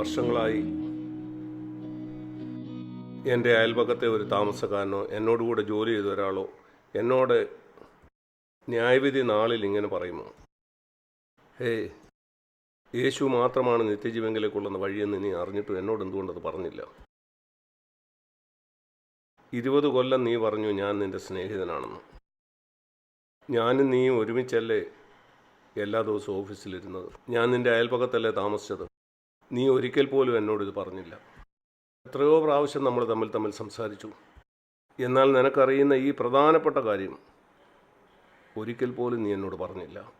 വർഷങ്ങളായി എന്റെ അയൽപക്കത്തെ ഒരു താമസക്കാരനോ എന്നോടുകൂടെ ജോലി ചെയ്ത ഒരാളോ എന്നോട് ന്യായവിധി നാളിൽ ഇങ്ങനെ പറയുമോ? ഹേ യേശു മാത്രമാണ് നിത്യജീവങ്കിലേക്കുള്ള വഴിയെന്ന് നീ അറിഞ്ഞിട്ടും എന്നോട് എന്തുകൊണ്ടത് പറഞ്ഞില്ല? ഇരുപത് കൊല്ലം നീ പറഞ്ഞു ഞാൻ നിന്റെ സ്നേഹിതനാണെന്ന്. ഞാനും നീയും ഒരുമിച്ചല്ലേ എല്ലാ ദിവസവും ഓഫീസിലിരുന്നത്? ഞാൻ നിന്റെ അയൽപക്കത്തല്ലേ താമസിച്ചത്? നീ ഒരിക്കൽ പോലും എന്നോട് ഇത് പറഞ്ഞില്ല. എത്രയോ പ്രാവശ്യം നമ്മൾ തമ്മിൽ തമ്മിൽ സംസാരിച്ചു. എന്നാൽ നിനക്കറിയുന്ന ഈ പ്രധാനപ്പെട്ട കാര്യം ഒരിക്കൽ പോലും നീ എന്നോട് പറഞ്ഞില്ല.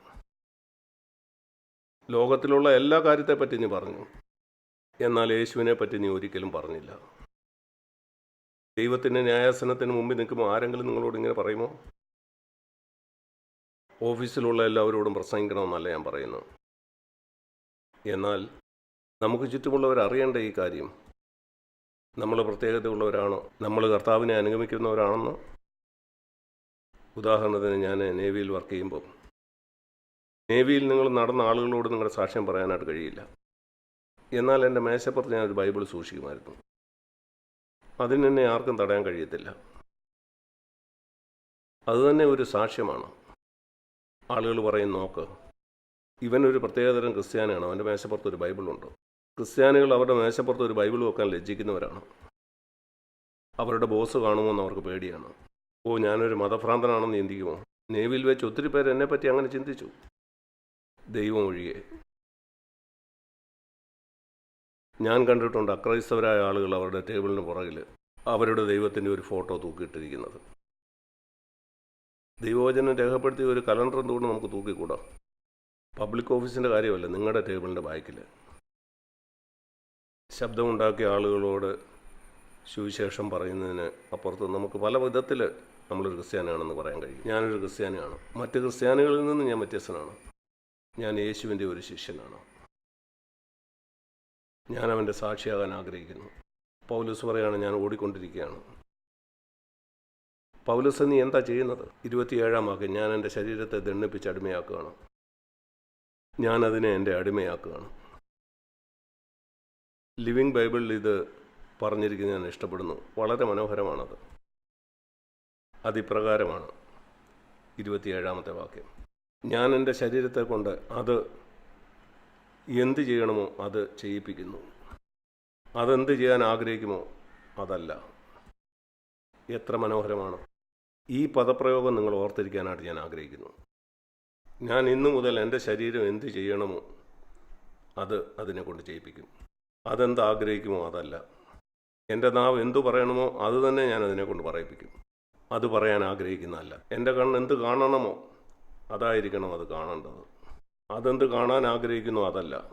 ലോകത്തിലുള്ള എല്ലാ കാര്യത്തെപ്പറ്റി നീ പറഞ്ഞു. എന്നാൽ യേശുവിനെ പറ്റി നീ ഒരിക്കലും പറഞ്ഞില്ല. ദൈവത്തിന്റെ ന്യായാസനത്തിന് മുമ്പിൽ നിൽക്കുമ്പോൾ ആരെങ്കിലും നിങ്ങളോട് ഇങ്ങനെ പറയുമോ? ഓഫീസിലുള്ള എല്ലാവരോടും പ്രസംഗിക്കണമെന്നല്ല ഞാൻ പറയുന്നത്. എന്നാൽ നമുക്ക് ചുറ്റുമുള്ളവർ അറിയേണ്ട ഈ കാര്യം. നമ്മൾ പ്രത്യേകതയുള്ളവരാണോ? നമ്മൾ കർത്താവിനെ അനുഗമിക്കുന്നവരാണെന്നോ? ഉദാഹരണത്തിന് ഞാൻ നേവിയിൽ വർക്ക് ചെയ്യുമ്പോൾ. നേവിയിൽ നിങ്ങൾ നടന്ന ആളുകളോട് നിങ്ങളുടെ സാക്ഷ്യം പറയാനായിട്ട് കഴിയില്ല. എന്നാൽ എന്റെ മേശപ്പുറത്ത് ഞാനൊരു ബൈബിൾ സൂക്ഷിക്കുമായിരുന്നു. അതിന് എന്നെ ആർക്കും തടയാൻ കഴിയത്തില്ല. അതുതന്നെ ഒരു സാക്ഷ്യമാണ്. ആളുകൾ പറയും നോക്ക് ഇവനൊരു പ്രത്യേകതരം ക്രിസ്ത്യാനിയാണ്. അവന്റെ മേശപ്പുറത്ത് ഒരു ബൈബിളുണ്ട്. ക്രിസ്ത്യാനികൾ അവരുടെ മേശപ്പുറത്ത് ഒരു ബൈബിൾ വെക്കാൻ ലജ്ജിക്കുന്നവരാണ്. അവരുടെ ബോസ് കാണുമോ എന്ന് അവർക്ക് പേടിയാണ്. ഓ ഞാനൊരു മതഭ്രാന്തനാണെന്ന് ചിന്തിക്കുമോ? നേവിയിൽ വെച്ച് ഒത്തിരി പേര് എന്നെപ്പറ്റി അങ്ങനെ ചിന്തിച്ചു. ദൈവം ഒഴികെ. ഞാൻ കണ്ടിട്ടുണ്ട് അക്രൈസ്തവരായ ആളുകൾ അവരുടെ ടേബിളിന് പുറകിൽ അവരുടെ ദൈവത്തിന്റെ ഒരു ഫോട്ടോ തൂക്കിയിട്ടിരിക്കുന്നത്. ദൈവവചനം രേഖപ്പെടുത്തിയ ഒരു കലണ്ടർ എന്തുകൊണ്ട് നമുക്ക് തൂക്കിക്കൂടാം? പബ്ലിക് ഓഫീസിന്റെ കാര്യമല്ല നിങ്ങളുടെ ടേബിളിന്റെ ബാക്കിൽ? ശബ്ദമുണ്ടാക്കിയ ആളുകളോട് സുവിശേഷം പറയുന്നതിന് അപ്പുറത്ത് നമുക്ക് പല വിധത്തിൽ നമ്മളൊരു ക്രിസ്ത്യാനിയാണെന്ന് പറയാൻ കഴിയും. ഞാനൊരു ക്രിസ്ത്യാനിയാണ്. മറ്റ് ക്രിസ്ത്യാനികളിൽ നിന്ന് ഞാൻ വ്യത്യസ്തനാണ്. ഞാൻ യേശുവിന്റെ ഒരു ശിഷ്യനാണ്. ഞാൻ അവന്റെ സാക്ഷിയാകാൻ ആഗ്രഹിക്കുന്നു. പൗലൂസ് പറയാണ് ഞാൻ ഓടിക്കൊണ്ടിരിക്കുകയാണ്. പൗലൂസ് നീ എന്താ ചെയ്യുന്നത്? ഇരുപത്തിയേഴാം വാക്യം ഞാൻ എന്റെ ശരീരത്തെ ദണ്ണിപ്പിച്ച് അടിമയാക്കുകയാണ്. ഞാൻ അതിനെ എന്റെ അടിമയാക്കുകയാണ്. ലിവിങ് ബൈബിളിൽ ഇത് പറഞ്ഞിരിക്കുന്നത് ഞാൻ ഇഷ്ടപ്പെടുന്നു. വളരെ മനോഹരമാണത്. അതിപ്രകാരമാണ് ഇരുപത്തിയേഴാമത്തെ വാക്യം. ഞാൻ എന്റെ ശരീരത്തെ കൊണ്ട് അത് എന്ത് ചെയ്യണമോ അത് ചെയ്യിപ്പിക്കുന്നു. അതെന്ത് ചെയ്യാൻ ആഗ്രഹിക്കുമോ അതല്ല. എത്ര മനോഹരമാണ്. ഈ പദപ്രയോഗം നിങ്ങൾ ഓർത്തിരിക്കാനായിട്ട് ഞാൻ ആഗ്രഹിക്കുന്നു. ഞാൻ ഇന്നു മുതൽ എന്റെ ശരീരം എന്ത് ചെയ്യണമോ അത് അതിനെ കൊണ്ട് ചെയ്യിപ്പിക്കും. അതെന്ത് ആഗ്രഹിക്കുമോ അതല്ല. എന്റെ നാവ് എന്തു പറയണമോ അത് തന്നെ ഞാൻ അതിനെ കൊണ്ട് പറയിപ്പിക്കും. അത് പറയാൻ ആഗ്രഹിക്കുന്നതല്ല. എന്റെ കണ്ണ് എന്ത് കാണണമോ അതായിരിക്കണം അത് കാണേണ്ടത്. അതെന്ത് കാണാൻ ആഗ്രഹിക്കുന്നു അതല്ല.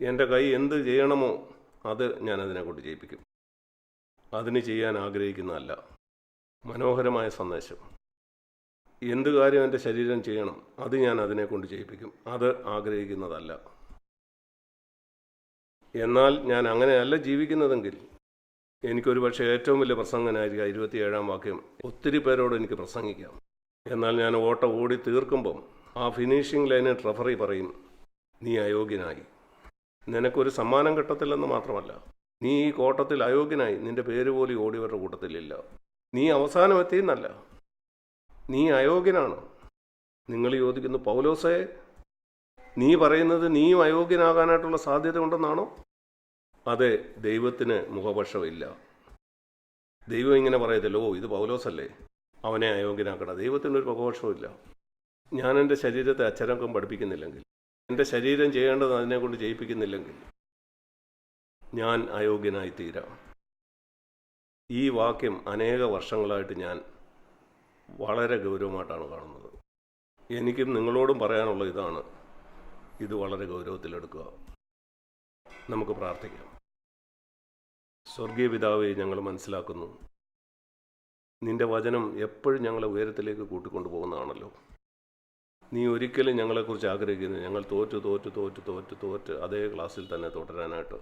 എന്റെ കൈ എന്ത് ചെയ്യണമോ അത് ഞാൻ അതിനെ കൊണ്ട് ചെയ്യിപ്പിക്കും. അതിന് ചെയ്യാൻ ആഗ്രഹിക്കുന്നതല്ല. മനോഹരമായ സന്ദേശം. എന്ത് കാര്യം എന്റെ ശരീരം ചെയ്യണം അത് ഞാൻ അതിനെ കൊണ്ട് ചെയ്യിപ്പിക്കും. അത് ആഗ്രഹിക്കുന്നതല്ല. എന്നാൽ ഞാൻ അങ്ങനെയല്ല ജീവിക്കുന്നതെങ്കിൽ എനിക്കൊരു പക്ഷേ ഏറ്റവും വലിയ പ്രസംഗനായിരിക്കാം ഇരുപത്തിയേഴാം വാക്യം. ഒത്തിരി പേരോട് എനിക്ക് പ്രസംഗിക്കാം. എന്നാൽ ഞാൻ ഓട്ടം ഓടി തീർക്കുമ്പം ആ ഫിനിഷിംഗ് ലൈനിൽ ട്രഫറി പറയും നീ അയോഗ്യനായി. നിനക്കൊരു സമ്മാനം കിട്ടത്തില്ലെന്ന് മാത്രമല്ല നീ ഈ കോട്ടത്തിൽ അയോഗ്യനായി. നിന്റെ പേര് പോലും ഓടിയവരുടെ കൂട്ടത്തിലില്ല. നീ അവസാനം എത്തിയെന്നല്ല. നീ അയോഗ്യനാണ്. നിങ്ങൾ ചോദിക്കുന്നു പൗലോസേ നീ പറയുന്നത് നീയും അയോഗ്യനാകാനായിട്ടുള്ള സാധ്യത ഉണ്ടെന്നാണോ? അതെ ദൈവത്തിന് മുഖപക്ഷമില്ല. ദൈവം ഇങ്ങനെ പറയത്തില്ല ഓ ഇത് പൗലോസല്ലേ? അവനെ അയോഗ്യനാക്കട. ദൈവത്തിനൊരു മുഖപക്ഷമില്ല ഞാൻ എന്റെ ശരീരത്തെ അച്ചരക്കം പഠിപ്പിക്കുന്നില്ലെങ്കിൽ എന്റെ ശരീരം ചെയ്യേണ്ടത് അതിനെ കൊണ്ട് ചെയ്യിപ്പിക്കുന്നില്ലെങ്കിൽ ഞാൻ അയോഗ്യനായി തീരാം ഈ വാക്യം അനേക വർഷങ്ങളായിട്ട് ഞാൻ വളരെ ഗൗരവമായിട്ടാണ് കാണുന്നത്. എനിക്കും നിങ്ങളോടും പറയാനുള്ള ഇതാണ്. ഇത് വളരെ ഗൗരവത്തിലെടുക്കുക. നമുക്ക് പ്രാർത്ഥിക്കാം. സ്വർഗീയ പിതാവെ ഞങ്ങൾ മനസ്സിലാക്കുന്നു. നിന്റെ വചനം എപ്പോഴും ഞങ്ങളെ ഉയരത്തിലേക്ക് കൂട്ടിക്കൊണ്ടു പോകുന്നതാണല്ലോ. നീ ഒരിക്കലും ഞങ്ങളെക്കുറിച്ച് ആഗ്രഹിക്കുന്നു ഞങ്ങൾ തോറ്റു തോറ്റു തോറ്റു തോറ്റു തോറ്റ് അതേ ക്ലാസ്സിൽ തന്നെ തുടരാനായിട്ട്.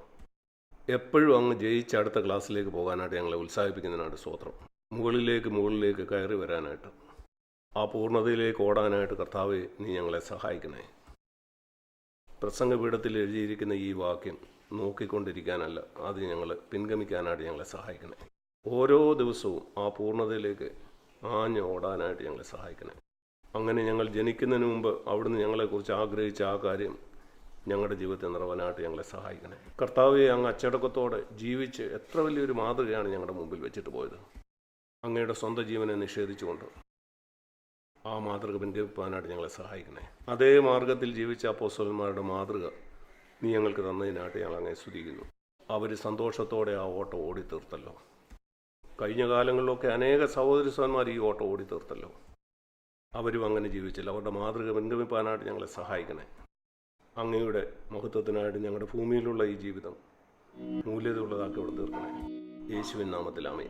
എപ്പോഴും അങ്ങ് ജയിച്ച് അടുത്ത ക്ലാസ്സിലേക്ക് പോകാനായിട്ട് ഞങ്ങളെ ഉത്സാഹിപ്പിക്കുന്നതിനായിട്ട് സ്തോത്രം. മുകളിലേക്ക് മുകളിലേക്ക് കയറി വരാനായിട്ട്. ആ പൂർണതയിലേക്ക് ഓടാനായിട്ട് കർത്താവെ നീ ഞങ്ങളെ സഹായിക്കണേ. പ്രസംഗപീഠത്തിൽ എഴുതിയിരിക്കുന്ന ഈ വാക്യം നോക്കിക്കൊണ്ടിരിക്കാനല്ല അത് ഞങ്ങൾ പിൻഗമിക്കാനായിട്ട് ഞങ്ങളെ സഹായിക്കണേ. ഓരോ ദിവസവും ആ പൂർണതയിലേക്ക് ആഞ്ഞ് ഓടാനായിട്ട് ഞങ്ങളെ സഹായിക്കണേ. അങ്ങനെ ഞങ്ങൾ ജനിക്കുന്നതിന് മുമ്പ് അവിടുന്ന് ഞങ്ങളെക്കുറിച്ച് ആഗ്രഹിച്ച ആ കാര്യം ഞങ്ങളുടെ ജീവിതത്തിൽ നിറവാനായിട്ട് ഞങ്ങളെ സഹായിക്കണേ. കർത്താവെ അങ്ങ് അച്ചടക്കത്തോടെ ജീവിച്ച് എത്ര വലിയൊരു മാതൃകയാണ് ഞങ്ങളുടെ മുമ്പിൽ വെച്ചിട്ട് പോയത്. അങ്ങയുടെ സ്വന്തം ജീവനെ നിഷേധിച്ചുകൊണ്ട് ആ മാതൃക പിൻഗമിപ്പാനായിട്ട് ഞങ്ങളെ സഹായിക്കണേ. അതേ മാർഗത്തിൽ ജീവിച്ച അപ്പോസ്തലന്മാരുടെ മാതൃക നീ ഞങ്ങൾക്ക് തന്നതിനായിട്ട് ഞങ്ങൾ അങ്ങനെ സ്തുതിക്കുന്നു. അവർ സന്തോഷത്തോടെ ആ ഓട്ടം ഓടിത്തീർത്തല്ലോ. കഴിഞ്ഞ കാലങ്ങളിലൊക്കെ അനേക സഹോദരി സഹോദരന്മാർ ഈ ഓട്ടം ഓടിത്തീർത്തല്ലോ. അവരും അങ്ങനെ ജീവിച്ചില്ല. അവരുടെ മാതൃക പിൻഗമിപ്പാനായിട്ട് ഞങ്ങളെ സഹായിക്കണേ. അങ്ങയുടെ മഹത്വത്തിനായിട്ട് ഞങ്ങളുടെ ഭൂമിയിലുള്ള ഈ ജീവിതം മൂല്യതയുള്ളതാക്കി അവിടെ തീർക്കണേ. യേശുവിൻ നാമത്തിലാമേ